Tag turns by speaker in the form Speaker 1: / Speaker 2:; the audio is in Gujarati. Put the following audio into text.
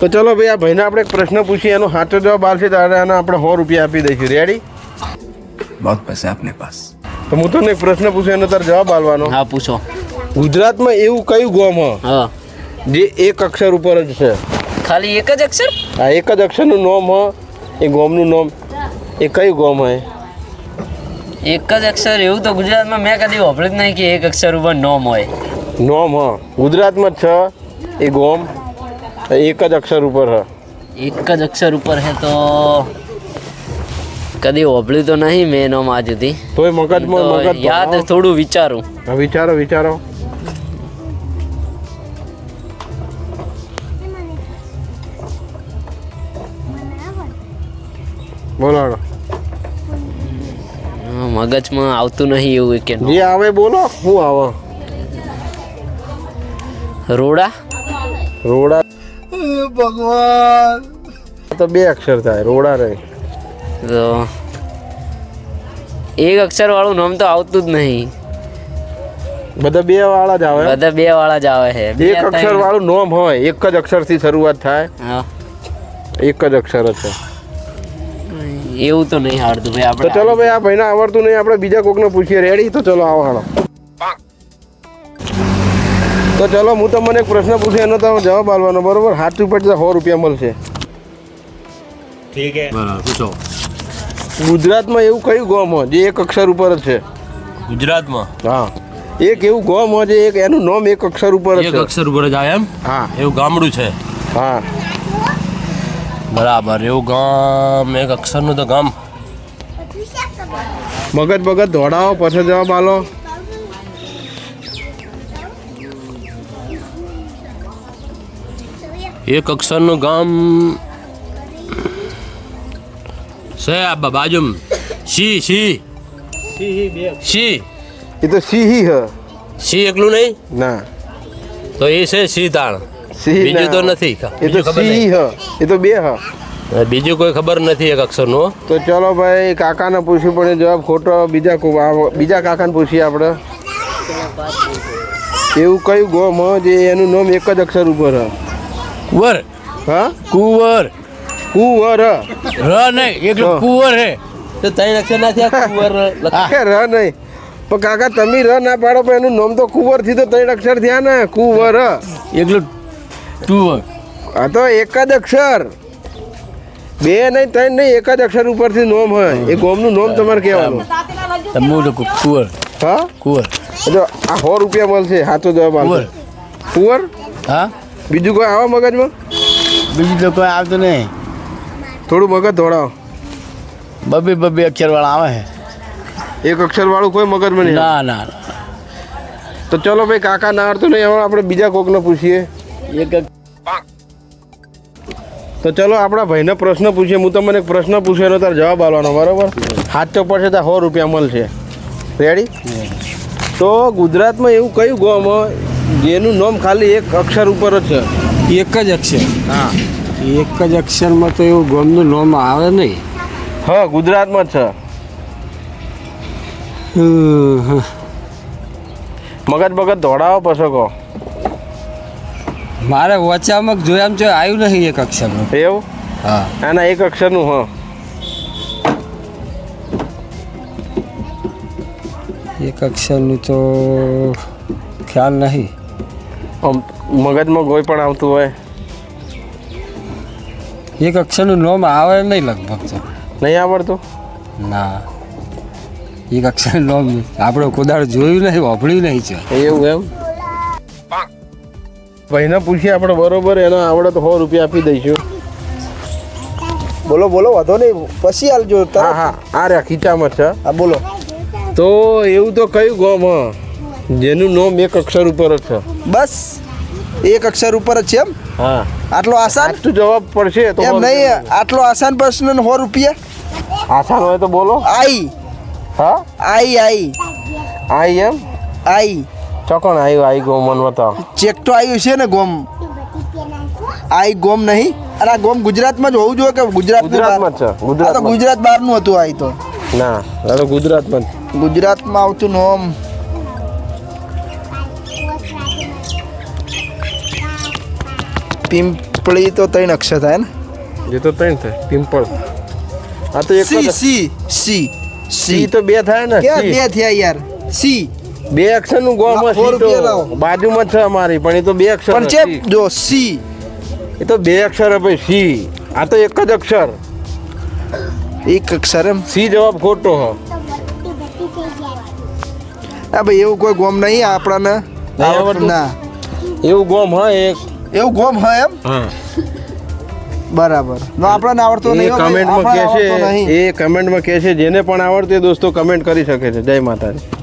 Speaker 1: તો ચલો ભાઈ આ ભાઈને આપણે એક પ્રશ્ન પૂછીએ એનો સાચો જવાબ આવશે ત્યારે આને આપણે સો રૂપિયા આપી દઈશું. રેડી
Speaker 2: બહુ પૈસા આપને પાસ
Speaker 1: તો હું તમને એક પ્રશ્ન પૂછું એનો તાર જવાબ આલવાનો
Speaker 3: હા પૂછો.
Speaker 1: ગુજરાતમાં એવું કયું ગોમ હા? જે એક અક્ષર ઉપર જ છે.
Speaker 3: ખાલી એક જ અક્ષર?
Speaker 1: હા એક જ અક્ષરનું નોમ હ. એ ગોમનું નોમ. એ કયું ગોમ હોય
Speaker 3: એક જ અક્ષર એવું તો ગુજરાતમાં મેં કદી વાપર્યું જ નહીં કે એક અક્ષર ઉપર નોમ હોય.
Speaker 1: નોમ હ. ગુજરાતમાં છ એ ગોમ. એક જ અક્ષર ઉપર હ.
Speaker 3: એક જ અક્ષર ઉપર હે તો કદી વાપર્યું તો નહીં મેં નો માં જુદી
Speaker 1: તોય મગજમાં મગજ
Speaker 3: યાદ થોડું વિચારું.
Speaker 1: વિચારો વિચારો. બોલો
Speaker 3: મગજમાં આવતું નહીં એવું કે
Speaker 1: જે આવે બોલો શું આવે.
Speaker 3: રોડા?
Speaker 1: રોડા ભગવાન. તો બે અક્ષર થાય રોડા રહે.
Speaker 3: તો એક અક્ષર વાળું નામ તો આવતું જ નહીં.
Speaker 1: બધા બે વાળા જ આવે
Speaker 3: બધા બે વાળા જ આવે છે. બે
Speaker 1: એક અક્ષર વાળું નામ હોય એક જ અક્ષરથી શરૂઆત થાય. એક જ અક્ષર છે
Speaker 3: એવું તો નહીં આવડતું ભાઈ
Speaker 1: તો
Speaker 3: આપણે
Speaker 1: ચલો ભાઈ આ ભાઈને આવડતું નહીં આપણે બીજા કોકને પૂછીએ. રેડી તો ચલો આવો હાલો. તો ચલો હું તમને એક પ્રશ્ન પૂછું એનો તમે જવાબ આપવાનો બરોબર? સાચું પડશે સો રૂપિયા મળશે.
Speaker 4: ઠીક પૂછો.
Speaker 1: ગુજરાતમાં એવું કયું ગોમ હોય જે એક અક્ષર ઉપર જ છે?
Speaker 4: ગુજરાતમાં?
Speaker 1: હા. એક એવું ગોમ હોય જે એક એનું નામ એક અક્ષર ઉપર
Speaker 4: એક
Speaker 1: છે.
Speaker 4: અક્ષર ઉપર જ આવે એમ?
Speaker 1: હા.
Speaker 4: એવું ગામડું છે?
Speaker 1: હા.
Speaker 4: બરાબર એવું ગામ એક અક્ષરનું તો ગામ.
Speaker 1: મગજ બગજ દોડાવો પછી જવાબ આલો.
Speaker 4: એક અક્ષરનું ગામ છે આ બાજુમાં. સી સી સી
Speaker 1: એ તો સિંહી હ
Speaker 4: સી એકલું નહીં?
Speaker 1: ના.
Speaker 4: તો એ છે સી તાણ
Speaker 1: સિંહ
Speaker 4: બીજું તો નથી
Speaker 1: એ તો
Speaker 4: સી
Speaker 1: સિંહ હ. એ તો બે હ.
Speaker 4: બીજું કોઈ ખબર નથી એક અક્ષરનો.
Speaker 1: તો ચલો ભાઈ કાકાને પૂછ્યું પણ એ જવાબ ખોટો બીજા બીજા કાકાને પૂછીએ આપણે. એવું કયું ગોમ હ જે એનું નામ એક જ અક્ષર ઉપર હ?
Speaker 4: કુંવર.
Speaker 1: હા?
Speaker 4: કુંવર.
Speaker 1: કુંવર.
Speaker 4: ર નહીં એકલું કુંવર હે. તો ત્રણ અક્ષર ના થયા કુંવર લખા.
Speaker 1: ર નહીં. પણ કાકા તમે ર ના પાડો પણ એનું નામ તો કુંવરથી તો ત્રણ અક્ષર થયા ને કુંવર.
Speaker 4: એકલું ટુવર
Speaker 1: આ તો એક જ અક્ષર. બે નહીં ત્રણ નહીં એક જ અક્ષર ઉપરથી નોમ હોય. એ ગોમનું નોમ તમારે કહેવાનું.
Speaker 4: તમે કુંવર.
Speaker 1: હા?
Speaker 4: કુંવર.
Speaker 1: જો આ સો રૂપિયા મળશે સાચો જવાબ
Speaker 4: કુંવર.
Speaker 1: આવશે કુંવર?
Speaker 4: હા?
Speaker 1: બીજું કોઈ આવા મગજમાં?
Speaker 4: બીજું તો કોઈ આવતું નહીં.
Speaker 1: થોડું મગજ દોડાવો
Speaker 4: બબે બબે અક્ષર વાળા આવે છે.
Speaker 1: એક અક્ષર વાળું કોઈ મગજમાં નહીં
Speaker 4: ના ના.
Speaker 1: તો ચલો ભાઈ કાકા ના આવડતું નહીં હવે આપણે બીજા કોકને પૂછીએ.
Speaker 4: એક
Speaker 1: તો ચલો આપણા ભાઈને પ્રશ્ન પૂછીએ. હું તમને એક પ્રશ્ન પૂછ્યો એનો તારે જવાબ આવવાનો બરાબર? સાચો પડશે તો સો રૂપિયા મળશે. રેડી તો ગુજરાતમાં એવું કયું ગોમ જેનું નામ ખાલી એક અક્ષર ઉપર જ છે.
Speaker 5: એક જ અક્ષર?
Speaker 1: હા.
Speaker 5: એક જ અક્ષરમાં તો એવું ગોમનું નામ આવે નહીં?
Speaker 1: હા ગુજરાતમાં છે. મગજ બગજ દોડાવો પછી કહો.
Speaker 5: મારે વચામાં જોયા જો આવ્યું નહીં એક અક્ષરનું.
Speaker 1: એવું?
Speaker 5: હા.
Speaker 1: આના એક અક્ષરનું હા.
Speaker 5: એક અક્ષરનું તો ખ્યાલ નહીં.
Speaker 1: આમ મગજમાં કોઈ પણ આવતું હોય.
Speaker 5: એક અક્ષરનું નામ આવે નહીં લગભગ તો.
Speaker 1: નહીં આવડતું?
Speaker 5: ના. એક અક્ષર નામ આપણે કોદાળ જોયું નહીં વાપર્યું નહીં છે.
Speaker 1: એવું એમ? ભાઈને પૂછીએ આપણે બરોબર એનો આવડે તો સો રૂપિયા આપી દઈશું.
Speaker 6: બોલો બોલો વાંધો નહીં. પછી આલજો
Speaker 1: હા
Speaker 6: તરત
Speaker 1: હા આ રહ્યા ખીચામાં છે.
Speaker 6: હા બોલો.
Speaker 1: તો એવું તો કયું ગામ હ? જેનું નામ એક અક્ષર ઉપર જ છે.
Speaker 6: બસ. એક અક્ષર ઉપર જ છે એમ?
Speaker 1: હા.
Speaker 6: આટલો આસાન?
Speaker 1: તો જવાબ પડશે તો
Speaker 6: એમ નહીં આટલો આસાન પ્રશ્ન ને સો રૂપિયા.
Speaker 1: આસાન હોય તો બોલો.
Speaker 6: આઈ.
Speaker 1: હા?
Speaker 6: આઈ આઈ.
Speaker 1: આઈ એમ?
Speaker 6: આઈ.
Speaker 1: ચોકણ આવ્યું આઈ ગોમ મન બતાવો
Speaker 6: ચેક તો આવ્યું છે ને ગોમ? આઈ ગોમ નહીં. અરે આ ગોમ ગુજરાતમાં જ હોવું જોઈએ કે ગુજરાત
Speaker 1: ગુજરાતમાં છે.
Speaker 6: ગુજરાત તો ગુજરાત બહારનું હતું આઈ તો.
Speaker 1: ના તો ગુજરાતમાં
Speaker 6: ગુજરાતમાં આવતું નોમ. પીપળી તો ત્રણ અક્ષર થાય ને
Speaker 1: એ તો ત્રણ થાય પિમ્પલ આ તો એક
Speaker 6: સી સી સી
Speaker 1: સી. તો બે થાય ને
Speaker 6: ક્યાં બે થયા યાર? સી.
Speaker 1: બે અક્ષરનું ગોમ
Speaker 6: લા, સી
Speaker 1: તો બાજુમાં છે અમારી પણ એ તો બે અક્ષર
Speaker 6: પણ
Speaker 1: છે
Speaker 6: જો સી.
Speaker 1: એ તો બે અક્ષર ભાઈ સી. આ તો એક જ અક્ષર.
Speaker 6: એક અક્ષર એમ.
Speaker 1: સી જવાબ ખોટો હો.
Speaker 6: હા ભાઈ એવું કોઈ ગોમ નહીં આપણાને. ના
Speaker 1: એવું ગોમ હા એક.
Speaker 6: એવું ગોમ હા એમ?
Speaker 1: હા.
Speaker 6: બરાબર. નો આપણને આવડતો નહીં
Speaker 1: કમેન્ટમાં કહે છે એ કમેન્ટમાં કહે છે જેને પણ આવડતું એ દોસ્તો કમેન્ટ કરી શકે છે. જય માતાજી.